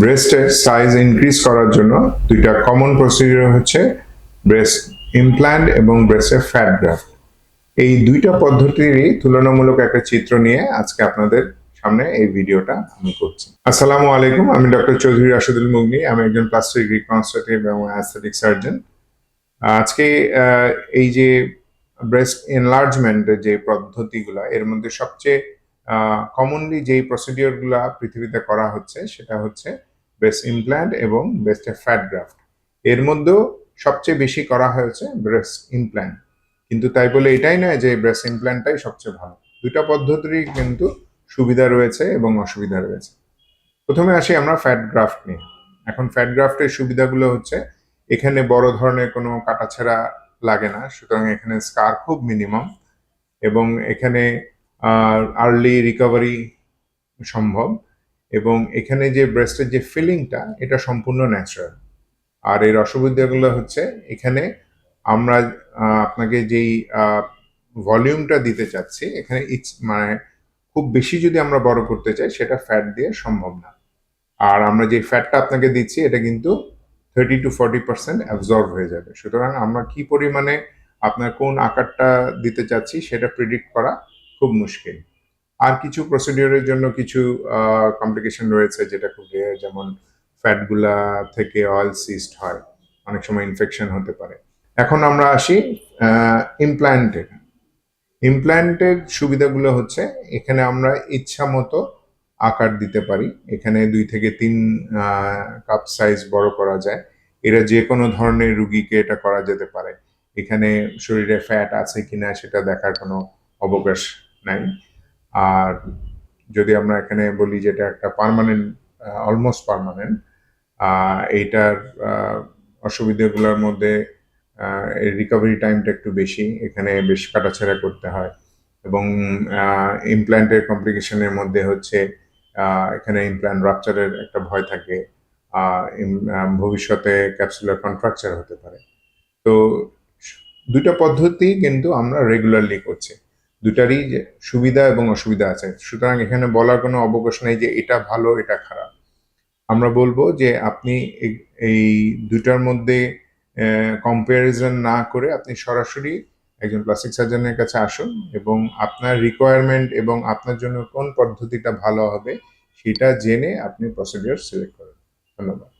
ব্রেস্টের size increase করার জন্য দুইটা কমন প্রসিডিউর হচ্ছে ব্রেস্ট ইমপ্ল্যান্ট এবং ব্রেস্টের ফ্যাট গ্রাফট এই দুইটা পদ্ধতিরই তুলনামূলক একটা চিত্র নিয়ে আজকে আপনাদের সামনে এই ভিডিওটা আমি করছি। আসসালামু আলাইকুম, আমি ডক্টর চৌধুরী রাশেদুল মুগনি, আমি একজন প্লাস্টিক রিকনস্ট্রাকটিভ এবং অ্যাস্থেটিক সার্জন আজকে এই যে ব্রেস্ট এনলার্জমেন্টের যে পদ্ধতিগুলো, এর মধ্যে সবচেয়ে কমনলি যেই প্রসিডিওরগুলো পৃথিবীতে করা হচ্ছে, সেটা হচ্ছে ব্রেস্ট ইমপ্ল্যান্ট এবং ব্রেস্টের ফ্যাট গ্রাফট এর মধ্যেও সবচেয়ে বেশি করা হয়েছে ব্রেস্ট ইমপ্ল্যান্ট কিন্তু তাই বলে এটাই নয় যে ব্রেস্ট ইমপ্ল্যান্টটাই সবচেয়ে ভালো। দুটা পদ্ধতিরই কিন্তু সুবিধা রয়েছে এবং অসুবিধা রয়েছে। প্রথমে আসি আমরা ফ্যাট গ্রাফট নিয়ে। এখন ফ্যাট গ্রাফটের সুবিধাগুলো হচ্ছে, এখানে বড় ধরনের কোনো কাটাছেড়া লাগে না। সুতরাং এখানে স্কার খুব মিনিমাম এবং এখানে আর্লি রিকভারি সম্ভব। এবং এখানে যে ব্রেস্টের যে ফিলিংটা এটা সম্পূর্ণ ন্যাচারাল আর এর অসুবিধাগুলো হচ্ছে, এখানে আমরা আপনাকে যেই ভলিউমটা দিতে চাচ্ছি, এখানে মানে খুব বেশি যদি আমরা বড় করতে চাই, সেটা ফ্যাট দিয়ে সম্ভব না। আর আমরা যে ফ্যাটটা আপনাকে দিচ্ছি, এটা কিন্তু thirty to forty percent absorb হয়ে যাবে। সুতরাং আমরা কি পরিমাণে আপনার কোন আকারটা দিতে চাচ্ছি, সেটা প্রিডিক্ট করা খুব মুশকিল। আর কিছু প্রসিডিওরের জন্য কিছু কমপ্লিকেশন রয়েছে যেটা খুব যেমন ফ্যাটগুলা থেকে অয়েল সিস্ট হয়। অনেক সময় ইনফেকশন হতে পারে। এখন আমরা আসি ইমপ্ল্যান্টের ইমপ্ল্যান্টের সুবিধাগুলো হচ্ছে, এখানে আমরা ইচ্ছা মতো আকার দিতে পারি। এখানে দুই থেকে তিন কাপ সাইজ বড় করা যায়। এরা যে কোনো ধরনের রুগীকে এটা করা যেতে পারে। এখানে শরীরে ফ্যাট আছে কিনা সেটা দেখার কোনো অবকাশ নাই। আর যদি আমরা এখানে বলি যেটা একটা পার্মানেন্ট অলমোস্ট পার্মানেন্ট এইটার অসুবিধাগুলোর মধ্যে রিকভারি টাইমটা একটু বেশি। এখানে বেশ কাটাছেড়া করতে হয়। এবং ইমপ্ল্যান্টের কমপ্লিকেশনের মধ্যে হচ্ছে এখানে ইমপ্ল্যান্ট রাপচারের একটা ভয় থাকে। ভবিষ্যতে ক্যাপসুলার কন্ট্রাকচার হতে পারে। তো, দুটো পদ্ধতি কিন্তু আমরা রেগুলারলি করছি। দুটারই যে সুবিধা এবং অসুবিধা আছে। সুতরাং এখানে বলার কোনো অবকাশ নেই যে এটা ভালো, এটা খারাপ। আমরা বলব যে আপনি এই- দুটার মধ্যে কম্প্যারিজন না করে আপনি সরাসরি একজন প্লাস্টিক সার্জনের কাছে আসুন এবং আপনার রিকোয়ারমেন্ট এবং আপনার জন্য কোন পদ্ধতিটা ভালো হবে সেটা জেনে আপনি প্রসিডিওর সিলেক্ট করুন। ধন্যবাদ।